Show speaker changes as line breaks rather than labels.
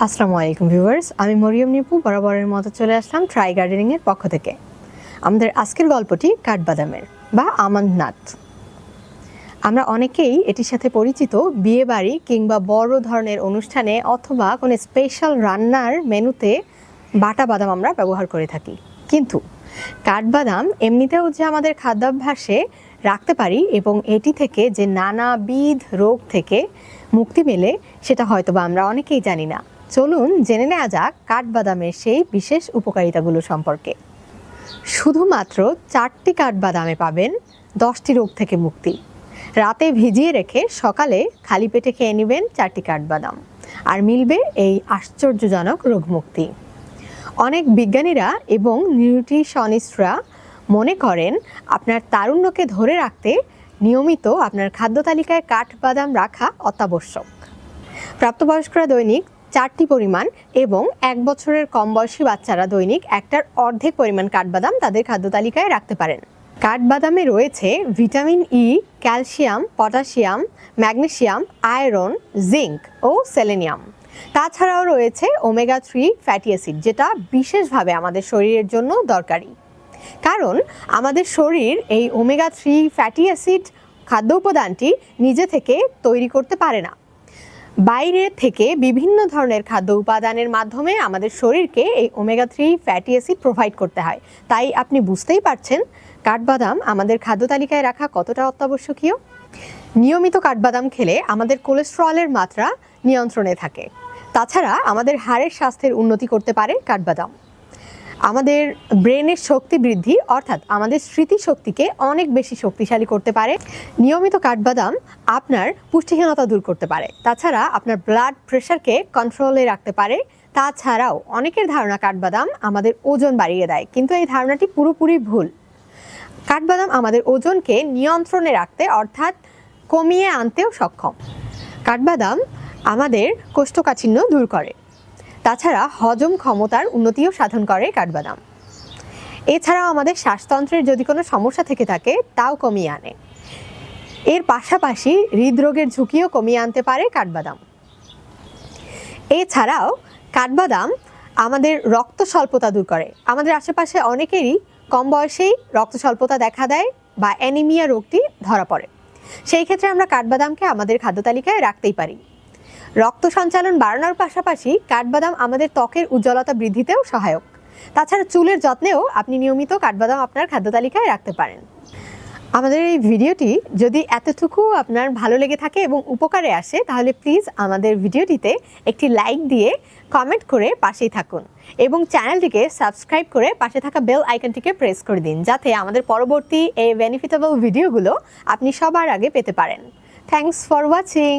আসসালামু আলাইকুম ভিউয়ার্স, আমি মরিয়ম নিপু, বরাবরের মতো চলে আসলাম ট্রাই গার্ডেনিংয়ের পক্ষ থেকে। আমাদের আজকের গল্পটি কাঠবাদামের বা আমন্ডনাথ আমরা অনেকেই এটির সাথে পরিচিত বিয়ে বাড়ি কিংবা বড় ধরনের অনুষ্ঠানে অথবা কোনো স্পেশাল রান্নার মেনুতে বাটা বাদাম আমরা ব্যবহার করে থাকি। কিন্তু কাঠবাদাম এমনিতেও যে আমাদের খাদ্যাভ্যাসে রাখতে পারি এবং এটি থেকে যে নানাবিধ রোগ থেকে মুক্তি মেলে, সেটা হয়তো বা আমরা অনেকেই জানি না। চলুন জেনে নেওয়া যাক কাঠবাদামের সেই বিশেষ উপকারিতাগুলো সম্পর্কে। শুধুমাত্র চারটি কাঠবাদামে পাবেন দশটি রোগ থেকে মুক্তি। রাতে ভিজিয়ে রেখে সকালে খালি পেটে খেয়ে নেবেন চারটি কাঠবাদাম। আর মিলবে এই আশ্চর্যজনক রোগমুক্তি। অনেক বিজ্ঞানীরা এবং নিউট্রিশনিস্টরা মনে করেন, আপনার তারুণ্যকে ধরে রাখতে নিয়মিত আপনার খাদ্য তালিকায় কাঠবাদাম রাখা অত্যাবশ্যক। প্রাপ্তবয়স্করা দৈনিক চারটি পরিমাণ এবং এক বছরের কম বয়সী বাচ্চারা দৈনিক একটার অর্ধেক পরিমাণ কাঠবাদাম তাদের খাদ্য তালিকায় রাখতে পারেন। কাঠবাদামে রয়েছে vitamin E calcium, potassium, magnesium, iron, zinc ও সেলেনিয়াম। তাছাড়াও রয়েছে ওমেগা থ্রি ফ্যাটি অ্যাসিড, যেটা বিশেষভাবে আমাদের শরীরের জন্য দরকারি। কারণ আমাদের শরীর এই ওমেগা থ্রি ফ্যাটি অ্যাসিড খাদ্য উপাদানটি নিজে থেকে তৈরি করতে পারে না। বাইরে থেকে বিভিন্ন ধরনের খাদ্য উপাদানের মাধ্যমে আমাদের শরীরকে এই omega three fatty acid provide করতে হয়। তাই আপনি বুঝতেই পারছেন কাঠবাদাম আমাদের খাদ্য তালিকায় রাখা কতটা অত্যাবশ্যকীয়। নিয়মিত কাঠবাদাম খেলে আমাদের কোলেস্ট্রলের মাত্রা নিয়ন্ত্রণে থাকে। তাছাড়া আমাদের হাড়ের স্বাস্থ্যের উন্নতি করতে পারে কাঠবাদাম। আমাদের ব্রেনের শক্তি বৃদ্ধি, অর্থাৎ আমাদের স্মৃতিশক্তিকে অনেক বেশি শক্তিশালী করতে পারে। নিয়মিত কাঠবাদাম আপনার পুষ্টিহীনতা দূর করতে পারে। তাছাড়া আপনার ব্লাড প্রেশারকে কন্ট্রোলে রাখতে পারে। তাছাড়াও অনেকের ধারণা কাঠবাদাম আমাদের ওজন বাড়িয়ে দেয়, কিন্তু এই ধারণাটি পুরোপুরি ভুল। কাঠবাদাম আমাদের ওজনকে নিয়ন্ত্রণে রাখতে, অর্থাৎ কমিয়ে আনতেও সক্ষম। কাঠবাদাম আমাদের কোষ্ঠকাঠিন্য দূর করে। তাছাড়া হজম ক্ষমতার উন্নতিও সাধন করে কাঠবাদাম। এছাড়াও আমাদের শ্বাসতন্ত্রের যদি কোনো সমস্যা থেকে থাকে, তাও কমিয়ে আনে। এর পাশাপাশি হৃদরোগের ঝুঁকিও কমিয়ে আনতে পারে কাঠবাদাম। এছাড়াও কাঠবাদাম আমাদের রক্ত স্বল্পতা দূর করে। আমাদের আশেপাশে অনেকেরই কম বয়সেই রক্ত স্বল্পতা দেখা দেয় বা অ্যানিমিয়া রোগটি ধরা পড়ে। সেই ক্ষেত্রে আমরা কাঠবাদামকে আমাদের খাদ্য তালিকায় রাখতেই পারি। রক্ত সঞ্চালন বাড়ানোর পাশাপাশি কাঠবাদাম আমাদের ত্বকের উজ্জ্বলতা বৃদ্ধিতেও সহায়ক। তাছাড়া চুলের যত্নেও আপনি নিয়মিত কাঠবাদাম আপনার খাদ্য তালিকায় রাখতে পারেন। আমাদের এই ভিডিওটি যদি এতটুকু আপনার ভালো লেগে থাকে এবং উপকারে আসে, তাহলে প্লিজ আমাদের ভিডিওটিতে একটি লাইক দিয়ে কমেন্ট করে পাশেই থাকুন এবং চ্যানেলটিকে সাবস্ক্রাইব করে পাশে থাকা বেল আইকনটিকে প্রেস করে দিন, যাতে আমাদের পরবর্তী এই বেনিফিটেবল ভিডিওগুলো আপনি সবার আগে পেতে পারেন। Thanks for watching